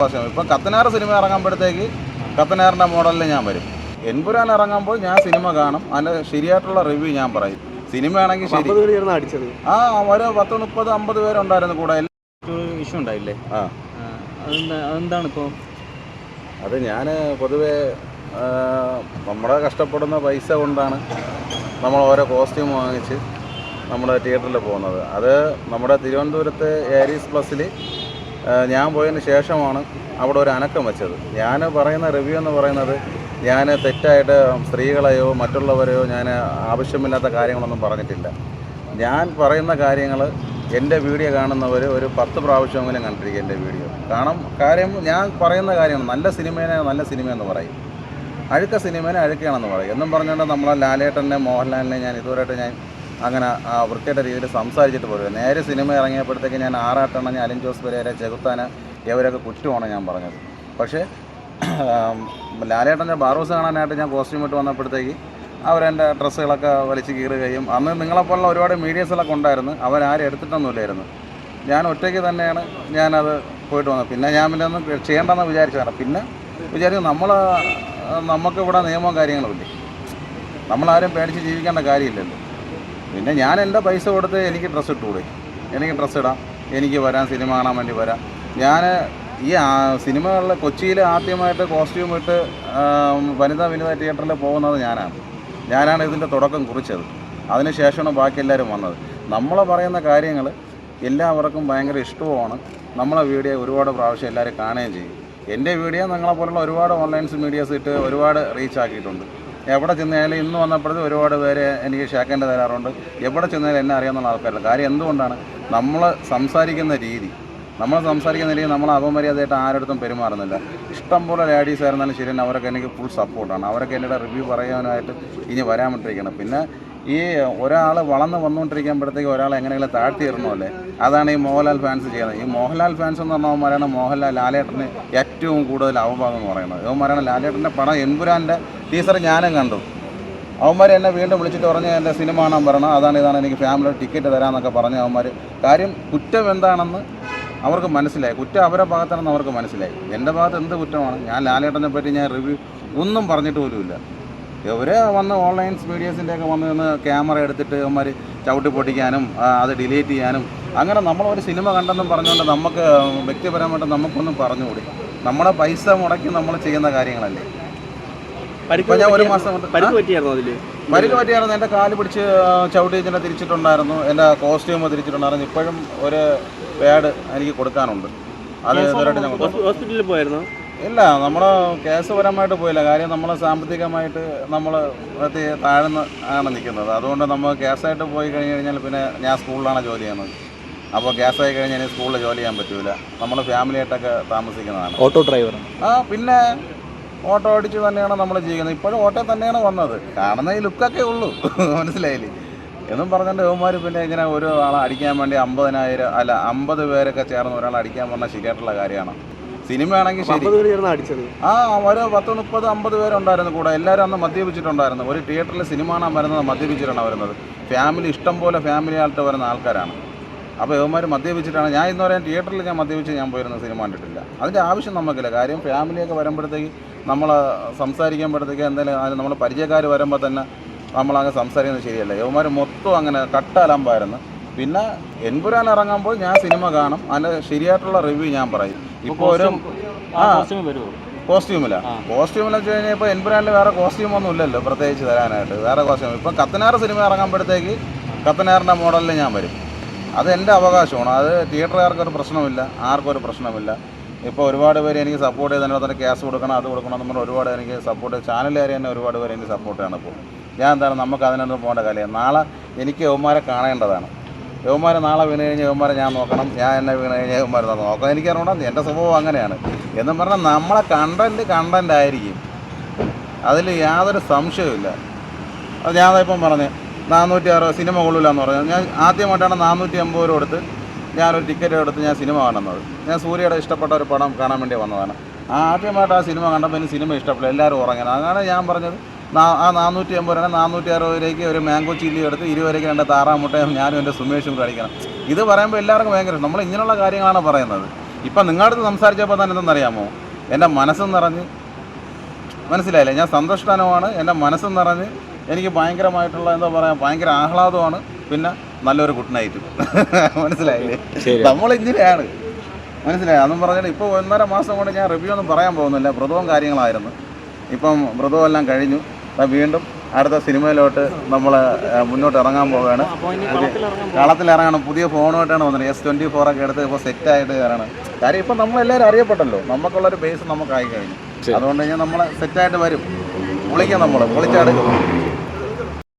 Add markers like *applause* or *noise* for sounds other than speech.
പ്രാവശ്യം ഇപ്പം കത്തനാർ സിനിമ ഇറങ്ങുമ്പോഴത്തേക്ക് കത്തനാറിന്റെ മോഡലിൽ ഞാൻ വരും. എൻപുരാൻ ഇറങ്ങുമ്പോൾ ഞാൻ സിനിമ കാണും. അതിന്റെ ശരിയായിട്ടുള്ള റിവ്യൂ ഞാൻ പറയും. സിനിമയാണെങ്കിൽ ശരി. ആ ഒരു പത്ത് മുപ്പത് അമ്പത് പേരുണ്ടായിരുന്നു കൂടെ. ഇഷ്യൂ ഉണ്ടായില്ലേ? ആ. ആ, അതെന്താ അതെന്താണ് ഇപ്പോൾ അത് ഞാൻ പൊതുവേ നമ്മുടെ കഷ്ടപ്പെടുന്ന പൈസ കൊണ്ടാണ് നമ്മൾ ഓരോ കോസ്റ്റ്യൂം വാങ്ങിച്ച് നമ്മുടെ തിയേറ്ററിൽ പോകുന്നത്. അത് നമ്മുടെ തിരുവനന്തപുരത്തെ ഏരീസ് പ്ലസ്സിൽ ഞാൻ പോയതിന് ശേഷമാണ് അവിടെ ഒരു അനക്കം വെച്ചത്. ഞാൻ പറയുന്ന റിവ്യൂ എന്ന് പറയുന്നത് ഞാൻ തെറ്റായിട്ട് സ്ത്രീകളെയോ മറ്റുള്ളവരെയോ ഞാൻ ആവശ്യമില്ലാത്ത കാര്യങ്ങളൊന്നും പറഞ്ഞിട്ടില്ല. ഞാൻ പറയുന്ന കാര്യങ്ങൾ എന്റെ വീഡിയോ കാണുന്നവർ ഒരു പത്ത് പ്രാവശ്യമെങ്കിലും കണ്ടിരിക്കും എന്റെ വീഡിയോ. കാരണം കാര്യം ഞാൻ പറയുന്ന കാര്യമാണ്. നല്ല സിനിമേനെ നല്ല സിനിമയെന്ന് പറയും. അഴുക്ക സിനിമേനെ അഴുക്കുകയാണെന്ന് പറയും. എന്നും പറഞ്ഞുകൊണ്ട് നമ്മളെ ലാലേട്ടനെ മോഹൻലാലിനെ ഞാൻ ഇതുവരെയായിട്ട് ഞാൻ അങ്ങനെ വൃത്തിയുടെ രീതിയിൽ സംസാരിച്ചിട്ട് പോലും നേരെ സിനിമ ഇറങ്ങിയപ്പോഴത്തേക്ക് ഞാൻ ആറാട്ടെണ്ണ ഞാൻ അലിൻ ജോസ് പെരേര ചെകുത്താന ഇവരൊക്കെ കുറ്റമാണ് ഞാൻ പറഞ്ഞത്. പക്ഷേ ലാലേട്ടന്റെ ബാറൂസ് കാണാനായിട്ട് ഞാൻ കോസ്റ്റ്യൂം ഇട്ട് വന്നപ്പോഴത്തേക്ക് അവരെന്റെ ഡ്രസ്സുകളൊക്കെ വലിച്ച് കീറുകയും അന്ന് നിങ്ങളെപ്പോലുള്ള ഒരുപാട് മീഡിയസുകളൊക്കെ ഉണ്ടായിരുന്നു. അവരാരും എടുത്തിട്ടൊന്നുമില്ലായിരുന്നു. ഞാൻ ഒറ്റയ്ക്ക് തന്നെയാണ് ഞാനത് പോയിട്ട് വന്നത്. പിന്നെ ഞാൻ പിന്നെ ഒന്നും ചെയ്യേണ്ടെന്ന് വിചാരിച്ചതാണ് പിന്നെ വിചാരിച്ചു നമ്മൾ നമുക്കിവിടെ നിയമവും കാര്യങ്ങളുമില്ലേ നമ്മളാരും പേടിച്ച് ജീവിക്കേണ്ട കാര്യമില്ലല്ലോ. പിന്നെ ഞാൻ എന്റെ പൈസ കൊടുത്ത് എനിക്ക് ഡ്രസ്സ് ഇട്ടുകൂടെ എനിക്ക് ഡ്രസ്സ് ഇടാം. എനിക്ക് വരാം സിനിമ കാണാൻ വേണ്ടി വരാം. ഞാൻ ഈ സിനിമകളിൽ കൊച്ചിയിൽ ആദ്യമായിട്ട് കോസ്റ്റ്യൂം ഇട്ട് വനിതാ വിനിത തിയേറ്ററിൽ പോകുന്നത് ഞാനാണ്. ഞാനാണ് ഇതിന്റെ തുടക്കം കുറിച്ചത്. അതിനുശേഷമാണ് ബാക്കി എല്ലാവരും വന്നത്. നമ്മൾ പറയുന്ന കാര്യങ്ങൾ എല്ലാവർക്കും ഭയങ്കര ഇഷ്ടവുമാണ്. നമ്മളെ വീഡിയോ ഒരുപാട് പ്രാവശ്യം എല്ലാവരും കാണുകയും ചെയ്യും. എന്റെ വീഡിയോ നിങ്ങളെ പോലുള്ള ഒരുപാട് ഓൺലൈൻസ് മീഡിയാസ് ഇട്ട് ഒരുപാട് റീച്ച് ആക്കിയിട്ടുണ്ട്. എവിടെ ചെന്നാലും ഇന്ന് വന്നപ്പോഴത്തെ ഒരുപാട് പേര് എനിക്ക് ഷാക്കന്റെ തരാറുണ്ട്. എവിടെ ചെന്നാലും എന്നെ അറിയാമെന്നുള്ള ആൾക്കാരില്ല കാര്യം എന്തുകൊണ്ടാണ്? നമ്മൾ സംസാരിക്കുന്ന രീതി നമ്മൾ സംസാരിക്കുന്ന രീതി നമ്മൾ അപമര്യാദയായിട്ട് ആരടുത്തും പെരുമാറുന്നില്ല. ഇഷ്ടംപോലെ ലേഡീസ് ആയിരുന്നാലും ശരി അവരൊക്കെ എനിക്ക് ഫുൾ സപ്പോർട്ടാണ് അവരൊക്കെ എന്റെ റിവ്യൂ പറയാനായിട്ട് ഇനി വരാൻ വേണ്ടിയിരിക്കണം പിന്നെ ഈ ഒരാൾ വളർന്ന് വന്നുകൊണ്ടിരിക്കുമ്പോഴത്തേക്ക് ഒരാൾ എങ്ങനെയെങ്കിലും താഴ്ത്തി ഇടണമല്ലേ അതാണ് ഈ മോഹൻലാൽ ഫാൻസ് ചെയ്യുന്നത്. ഈ മോഹൻലാൽ ഫാൻസ് എന്ന് പറഞ്ഞാൽ പറഞ്ഞവന്മാരാണ് മോഹൻലാൽ ലാലേട്ടന് ഏറ്റവും കൂടുതൽ അവഭാഗം എന്ന് പറയുന്നത്. ഇവന്മാരാണ് ലാലേട്ടന്റെ പടം എൻപുരാന്റെ ടീസർ ഞാനും കണ്ടു. അവന്മാർ എന്നെ വീണ്ടും വിളിച്ചിട്ട് പറഞ്ഞ് എന്റെ സിനിമ കാണാൻ പറയണം അതാണ് ഇതാണ് എനിക്ക് ഫാമിലി ടിക്കറ്റ് തരാമെന്നൊക്കെ പറഞ്ഞ അവന്മാർ കാര്യം കുറ്റം എന്താണെന്ന് അവർക്ക് മനസ്സിലായി. കുറ്റം അവരുടെ ഭാഗത്താണെന്ന് അവർക്ക് മനസ്സിലായി. എന്റെ ഭാഗത്ത് എന്ത് കുറ്റമാണ്? ഞാൻ ലാലേട്ടനെ പറ്റി ഞാൻ റിവ്യൂ ഒന്നും പറഞ്ഞിട്ട് പോലുമില്ല. ഇവർ വന്ന് ഓൺലൈൻ മീഡിയസിന്റെ ഒക്കെ വന്ന് നിന്ന് ക്യാമറ എടുത്തിട്ട് അവന്മാർ ചവിട്ടി പൊട്ടിക്കാനും അത് ഡിലീറ്റ് ചെയ്യാനും. അങ്ങനെ നമ്മൾ ഒരു സിനിമ കണ്ടെന്നും പറഞ്ഞുകൊണ്ട് നമുക്ക് വ്യക്തിപരമായിട്ട് നമുക്കൊന്നും പറഞ്ഞുകൂടി. നമ്മുടെ പൈസ മുടക്കി നമ്മൾ ചെയ്യുന്ന കാര്യങ്ങളല്ലേ? ഇപ്പം ഞാൻ ഒരു മാസം പരിക്ക് പറ്റിയായിരുന്നു എന്റെ കാൽ പിടിച്ച് ചവിട്ടി ഇതിനെ തിരിച്ചിട്ടുണ്ടായിരുന്നു. എന്റെ കോസ്റ്റ്യൂമ് തിരിച്ചിട്ടുണ്ടായിരുന്നു. ഇപ്പോഴും ഒരു പാഡ് എനിക്ക് കൊടുക്കാനുണ്ട്. അത് ഇതുവരെയായിട്ട് ഞാൻ ഹോസ്പിറ്റലിൽ പോയായിരുന്നു? ഇല്ല നമ്മൾ കേസ് പരമായിട്ട് പോയില്ല. കാര്യം നമ്മൾ സാമ്പത്തികമായിട്ട് നമ്മൾ താഴ്ന്ന് ആണ് നിൽക്കുന്നത്. അതുകൊണ്ട് നമ്മൾ കേസായിട്ട് പോയി കഴിഞ്ഞ് കഴിഞ്ഞാൽ പിന്നെ ഞാൻ സ്കൂളിലാണ് ജോലി ചെയ്യുന്നത്. അപ്പോൾ കേസായി കഴിഞ്ഞാൽ സ്കൂളിൽ ജോലി ചെയ്യാൻ പറ്റൂല. നമ്മൾ ഫാമിലിയായിട്ടൊക്കെ താമസിക്കുന്നതാണ്. Auto driver. ആ പിന്നെ ഓട്ടോ ഓടിച്ച് തന്നെയാണ് നമ്മൾ ജീവിക്കുന്നത്. ഇപ്പോഴും ഓട്ടോ തന്നെയാണ് വന്നത്. കാണുന്ന ഈ ലുക്കൊക്കെ ഉള്ളൂ. *laughs* മനസ്സിലായില്ലേ? എന്നും പറഞ്ഞിട്ട് യുവമാർ പിന്നെ ഇങ്ങനെ ഒരു ആളെ അടിക്കാൻ വേണ്ടി അമ്പതിനായിരം അല്ല അമ്പത് പേരൊക്കെ ചേർന്ന് ഒരാളെ അടിക്കാൻ പറഞ്ഞാൽ ശരിയായിട്ടുള്ള കാര്യമാണ്. ശരി. പേര് ചേർന്ന് അടിച്ചത്. ആ ഒരു പത്ത് മുപ്പത് അമ്പത് പേരുണ്ടായിരുന്നു കൂടെ. എല്ലാവരും അന്ന് മദ്യപിച്ചിട്ടുണ്ടായിരുന്നു. ഒരു തിയേറ്ററിൽ സിനിമ കാണാൻ വരുന്നത് മദ്യപിച്ചിട്ടാണ് വരുന്നത്. ഫാമിലി ഇഷ്ടം പോലെ ഫാമിലി ആയിട്ട് വരുന്ന ആൾക്കാരാണ്. അപ്പോൾ ഇവന്മാർ മദ്യപിച്ചിട്ടാണ്. ഞാൻ ഇന്ന് പറയാൻ തിയേറ്ററിൽ ഞാൻ മദ്യപിച്ച് ഞാൻ പോയിരുന്ന സിനിമ കണ്ടിട്ടില്ല. അതിന്റെ ആവശ്യം നമുക്കില്ല. കാര്യം ഫാമിലിയൊക്കെ വരുമ്പോഴത്തേക്ക് നമ്മൾ സംസാരിക്കുമ്പോഴത്തേക്ക് എന്തായാലും നമ്മൾ പരിചയക്കാർ വരുമ്പോൾ തന്നെ നമ്മളങ്ങ് സംസാരിക്കുന്നത് ശരിയല്ല. യവന്മാർ മൊത്തം അങ്ങനെ കട്ടലമ്പായിരുന്നു. പിന്നെ എൻപുരാൻ ഇറങ്ങുമ്പോൾ ഞാൻ സിനിമ കാണും. അതിന്റെ ശരിയായിട്ടുള്ള റിവ്യൂ ഞാൻ പറയും. ഇപ്പോൾ ഒരു ആ കോസ്റ്റ്യൂമില്ല കോസ്റ്റ്യൂമിൽ വെച്ച് കഴിഞ്ഞാൽ ഇപ്പോൾ എൻപുരാനിൽ വേറെ കോസ്റ്റ്യൂം ഒന്നും ഇല്ലല്ലോ പ്രത്യേകിച്ച് തരാനായിട്ട്. വേറെ കോസ്റ്റ്യൂം. ഇപ്പം കത്തനാർ സിനിമ ഇറങ്ങുമ്പോഴത്തേക്ക് കത്തനാറിന്റെ മോഡലിൽ ഞാൻ വരും. അത് എന്റെ അവകാശമാണ്. അത് തിയേറ്ററുകാർക്ക് ഒരു പ്രശ്നമില്ല ആർക്കും ഒരു പ്രശ്നമില്ല ഇപ്പോൾ ഒരുപാട് പേര് എനിക്ക് സപ്പോർട്ട് ചെയ്ത് തന്നെ ക്യാഷ് കൊടുക്കണം അത് കൊടുക്കണം എന്ന് ഒരുപാട് എനിക്ക് സപ്പോർട്ട് ചാനലുകാർ തന്നെ ഒരുപാട് പേര് എനിക്ക് സപ്പോർട്ട് ചെയ്യണം ഇപ്പോൾ ഞാൻ എന്താണ് നമുക്ക് അതിനൊന്നും പോകേണ്ട കാര്യം. നാളെ എനിക്ക് യവന്മാരെ കാണേണ്ടതാണ്. യവന്മാർ നാളെ വീണ് കഴിഞ്ഞാൽ യവന്മാരെ ഞാൻ നോക്കണം ഞാൻ എന്നെ വീണ് കഴിഞ്ഞാൽ യവന്മാരെ നോക്കണം. എനിക്കറിയണം എന്റെ സ്വഭാവം അങ്ങനെയാണ്. എന്നും പറഞ്ഞാൽ നമ്മളെ കണ്ടന്റ് കണ്ടന്റ് ആയിരിക്കും. അതിൽ യാതൊരു സംശയവുമില്ല അത് ഞാൻ ഇപ്പം പറഞ്ഞു നാനൂറ്റി അറുപത് സിനിമ കൊള്ളില്ല എന്ന് പറഞ്ഞു. ഞാൻ ആദ്യമായിട്ടാണ് നാനൂറ്റി അമ്പത് രൂപ എടുത്ത് ഞാനൊരു ടിക്കറ്റ് എടുത്ത് ഞാൻ സിനിമ കാണുന്നത്. ഞാൻ സൂര്യയുടെ ഇഷ്ടപ്പെട്ട ഒരു പടം കാണാൻ വേണ്ടി വന്നതാണ്. ആദ്യമായിട്ട് ആ സിനിമ കണ്ടപ്പോൾ എനിക്ക് സിനിമ ഇഷ്ടപ്പെട്ടില്ല എല്ലാവരും ഉറങ്ങണം അങ്ങനെ ഞാൻ പറഞ്ഞത്. ആ നാനൂറ്റി അമ്പത് രൂപ നാനൂറ്റി അറുപത് രൂപയ്ക്ക് ഒരു മാംഗോ ചില്ലി എടുത്ത് ഇരുപതിലേക്ക് രണ്ട് താറാമുട്ടയും ഞാനും എന്റെ സുമേഷും കഴിക്കണം. ഇത് പറയുമ്പോൾ എല്ലാവർക്കും ഭയങ്കര ഇഷ്ടം. നമ്മൾ ഇങ്ങനെയുള്ള കാര്യങ്ങളാണ് പറയുന്നത്. ഇപ്പം നിങ്ങളുടെ അടുത്ത് സംസാരിച്ചപ്പോൾ തന്നെ എന്തെന്നറിയാമോ? എന്റെ മനസ്സ് നിറഞ്ഞ്. മനസ്സിലായില്ലേ? ഞാൻ സന്തുഷ്ടനുമാണ്. എന്റെ മനസ്സ് നിറഞ്ഞ് എനിക്ക് ഭയങ്കരമായിട്ടുള്ള എന്താ പറയുക ഭയങ്കര ആഹ്ലാദമാണ്. പിന്നെ നല്ലൊരു ഗുഡ് നൈറ്റും *laughs* മനസ്സിലായില്ലേ? നമ്മൾ ഇങ്ങനെയാണ്. മനസ്സിലായി? അതും പറഞ്ഞിട്ട് ഇപ്പോൾ ഒന്നര മാസം കൊണ്ട് ഞാൻ റിവ്യൂ ഒന്നും പറയാൻ പോകുന്നില്ല. വ്രതവും കാര്യങ്ങളായിരുന്നു. ഇപ്പം വ്രതവും എല്ലാം കഴിഞ്ഞു. വീണ്ടും അടുത്ത സിനിമയിലോട്ട് നമ്മൾ മുന്നോട്ട് ഇറങ്ങാൻ പോവുകയാണ്. കളത്തിലിറങ്ങണം. പുതിയ ഫോണുമായിട്ടാണ് വന്നത്. എസ് ട്വന്റി ഫോർ ഒക്കെ എടുത്ത് ഇപ്പോൾ സെറ്റായിട്ട് കയറണം കാര്യം ഇപ്പം നമ്മളെല്ലാവരും അറിയപ്പെട്ടല്ലോ. നമുക്കുള്ളൊരു ബേസ് നമുക്കായി കഴിഞ്ഞു. അതുകൊണ്ട് കഴിഞ്ഞാൽ നമ്മൾ സെറ്റായിട്ട് വരും. വിളിക്കാം നമ്മൾ പൊളിച്ചെടുക്കും